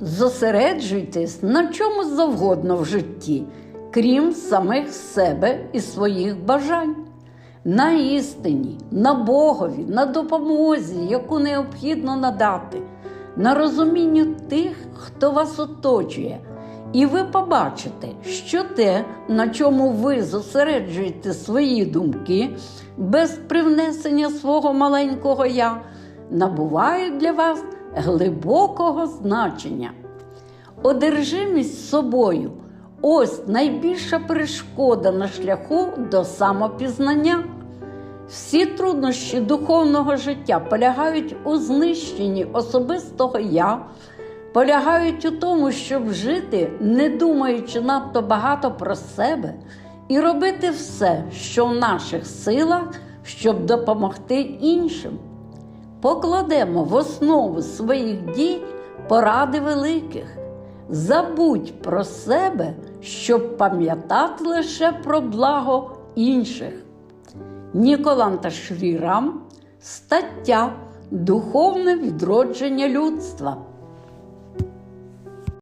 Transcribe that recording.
Зосереджуйтесь на чому завгодно в житті, крім самих себе і своїх бажань. На істині, на Богові, на допомозі, яку необхідно надати, на розумінню тих, хто вас оточує. І ви побачите, що те, на чому ви зосереджуєте свої думки, без привнесення свого маленького я, набувають для вас глибокого значення. Одержимість собою ось найбільша перешкода на шляху до самопізнання. Всі труднощі духовного життя полягають у знищенні особистого я, полягають у тому, щоб жити, не думаючи надто багато про себе, і робити все, що в наших силах, щоб допомогти іншим. Покладемо в основу своїх дій поради великих. Забудь про себе, щоб пам'ятати лише про благо інших. Ніколанта Шрірам, стаття Духовне відродження людства.